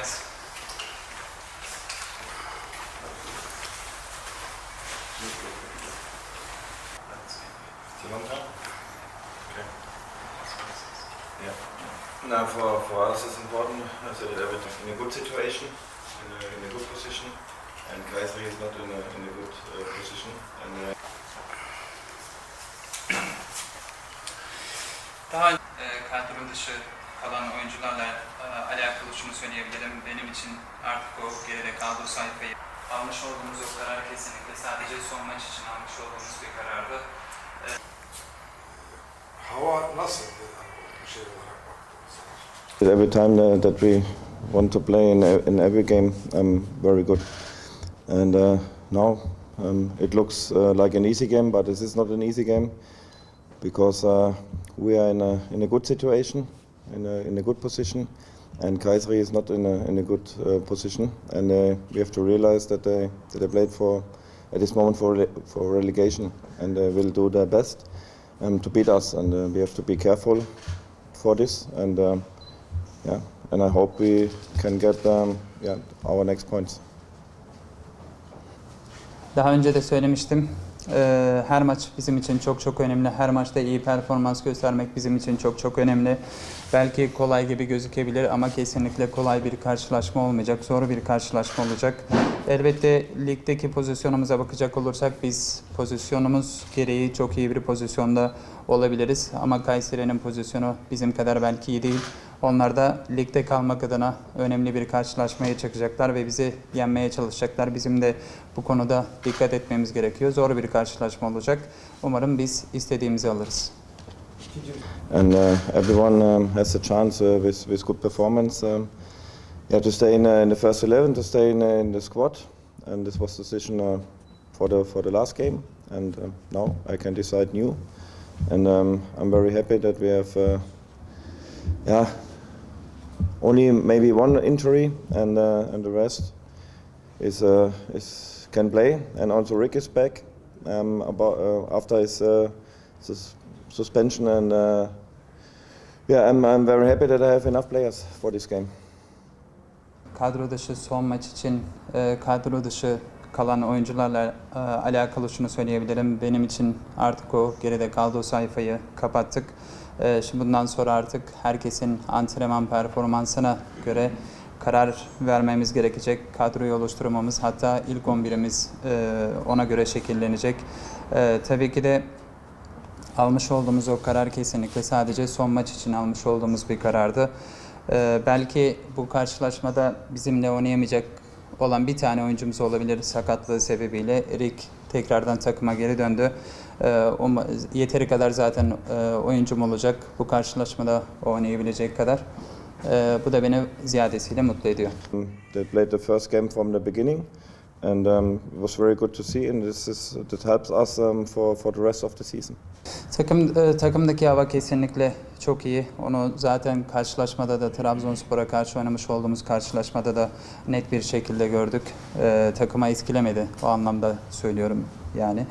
Yeah. Now for, for us it's important uh, that everything in a good situation, in a, in a good position, and Kayseri is not in a, in a good uh, position. And uh, Daha e, kadro dışı kalan oyuncularla alakalı şunu söyleyebilirim. Benim için artık o geride kaldığı sayfayı almış olduğumuz o karar kesinlikle sadece son maç için almış olduğumuz bir karardı. Hava nasıl bir şey olarak baktığınız every time that we want to play in, in every game, I'm very good. And uh, now um, it looks uh, like an easy game, but this is not an easy game because uh, we are in a, in a good situation, in a, in a good position, and Kayseri is not in a, in a good uh, position. And uh, we have to realize that they, that they played for, at this moment for, for relegation, and they will do their best um, to beat us. And uh, we have to be careful for this. And um, yeah, and I hope we can get um, yeah, our next points. Daha önce de söylemiştim. Ee, Her maç bizim için çok çok önemli. Her maçta iyi performans göstermek bizim için çok çok önemli. Belki kolay gibi gözükebilir ama kesinlikle kolay bir karşılaşma olmayacak. Zor bir karşılaşma olacak. Elbette ligdeki pozisyonumuza bakacak olursak biz pozisyonumuz gereği çok iyi bir pozisyonda olabiliriz. Ama Kayseri'nin pozisyonu bizim kadar belki iyi değil. Onlar da ligde kalmak adına önemli bir karşılaşmaya çıkacaklar ve bizi yenmeye çalışacaklar. Bizim de bu konuda dikkat etmemiz gerekiyor. Zor bir karşılaşma olacak. Umarım biz istediğimizi alırız. And uh, everyone um, has a chance uh, with, with good performance um, yeah, to stay in, uh, in the first 11, to stay in, uh, in the squad. And this was the decision uh, for, the, for the last game. And um, now I can decide new. And um, I'm very happy that we have uh, yeah, only maybe one injury, and, uh, and the rest is, uh, is can play. And also Rick is back um, about, uh, after his sus- suspension. And yeah, I'm, I'm very happy that I have enough players for this game. Kadro dışı son maç için e, kadro dışı kalan oyuncularla e, alakalı şunu söyleyebilirim. Benim için artık o geride kaldığı sayfayı kapattık. E, şimdi bundan sonra artık herkesin antrenman performansına göre karar vermemiz gerekecek. Kadroyu oluşturmamız hatta ilk 11'imiz e, ona göre şekillenecek. E, tabii ki de almış olduğumuz o karar kesinlikle sadece son maç için almış olduğumuz bir karardı. Ee, belki bu karşılaşmada bizimle oynayamayacak olan bir tane oyuncumuz olabilir sakatlığı sebebiyle. Rick tekrardan takıma geri döndü. Ee, o yeteri kadar zaten e, oyuncum olacak bu karşılaşmada oynayabilecek kadar. Ee, bu da beni ziyadesiyle mutlu ediyor. They played the first game from the beginning, and um, it was very good to see. And this is that helps us um, for for the rest of the season. Takım e, takımdaki hava kesinlikle çok iyi. Onu zaten karşılaşmada da Trabzonspor'a karşı oynamış olduğumuz karşılaşmada da net bir şekilde gördük. E, takıma etkilemedi o anlamda söylüyorum yani.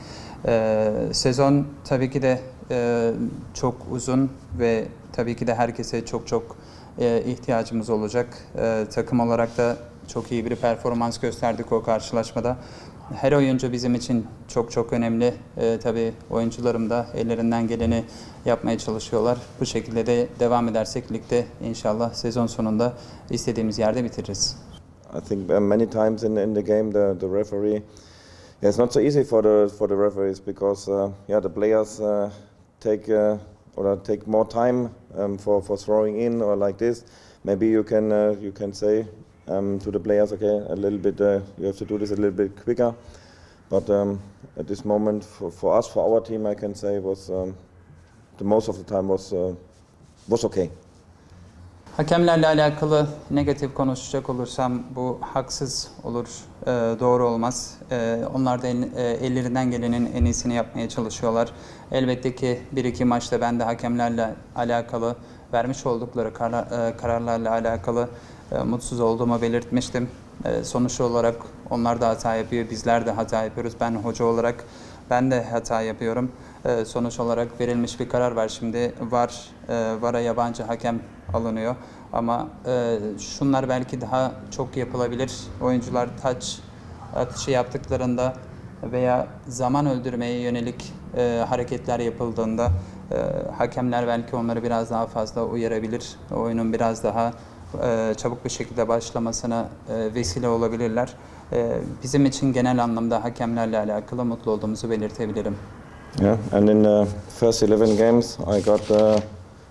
E, sezon tabii ki de e, çok uzun ve tabii ki de herkese çok çok e, ihtiyacımız olacak. E, takım olarak da çok iyi bir performans gösterdik o karşılaşmada. Her oyuncu bizim için çok çok önemli. Ee, tabii oyuncularım da ellerinden geleni yapmaya çalışıyorlar. Bu şekilde de devam edersek ligde inşallah sezon sonunda istediğimiz yerde bitiririz. I think many times in in the game the, the referee, yeah, it's not so easy for the for the referees because uh, yeah the players uh, take uh, or take more time um, for for throwing in or like this. Maybe you can uh, you can say um, to the players, okay, a little bit uh, you have to do this a little bit quicker. But um, at this moment, for, for us, for our team, I can say was um, the most of the time was was okay. Hakemlerle alakalı negatif konuşacak olursam bu haksız olur, e, doğru olmaz. E, onlar da el- e, ellerinden gelenin en iyisini yapmaya çalışıyorlar. Elbette ki bir iki maçta ben de hakemlerle alakalı vermiş oldukları karar- e, kararlarla alakalı e, mutsuz olduğumu belirtmiştim. E, sonuç olarak onlar da hata yapıyor, bizler de hata yapıyoruz. Ben hoca olarak ben de hata yapıyorum. E, sonuç olarak verilmiş bir karar var. Şimdi var, e, VAR'a yabancı hakem alınıyor. Ama e, şunlar belki daha çok yapılabilir. Oyuncular taç atışı yaptıklarında veya zaman öldürmeye yönelik e, hareketler yapıldığında e, hakemler belki onları biraz daha fazla uyarabilir. Oyunun biraz daha e, çabuk bir şekilde başlamasına e, vesile olabilirler. E, bizim için genel anlamda hakemlerle alakalı mutlu olduğumuzu belirtebilirim. Yeah, and in the first 11 games, I got uh,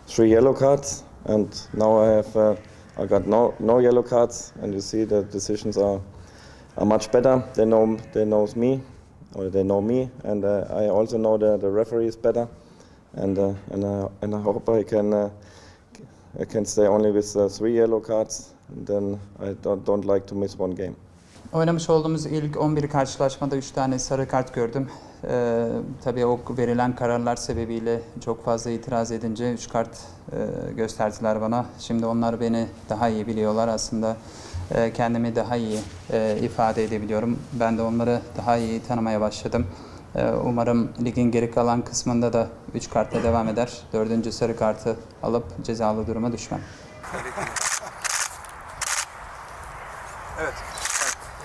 three yellow cards, and now I have uh, I got no no yellow cards, and you see the decisions are are much better. They know they knows me, or they know me, and uh, I also know the the referees better, and uh, and uh, and I hope I can uh, I can stay only with uh, three yellow cards, and then I don't, don't like to miss one game. Oynamış olduğumuz ilk 11 karşılaşmada 3 tane sarı kart gördüm. Ee, tabii o verilen kararlar sebebiyle çok fazla itiraz edince 3 kart e, gösterdiler bana. Şimdi onlar beni daha iyi biliyorlar. Aslında e, kendimi daha iyi e, ifade edebiliyorum. Ben de onları daha iyi tanımaya başladım. E, umarım ligin geri kalan kısmında da 3 kartla devam eder. Dördüncü sarı kartı alıp cezalı duruma düşmem. Evet.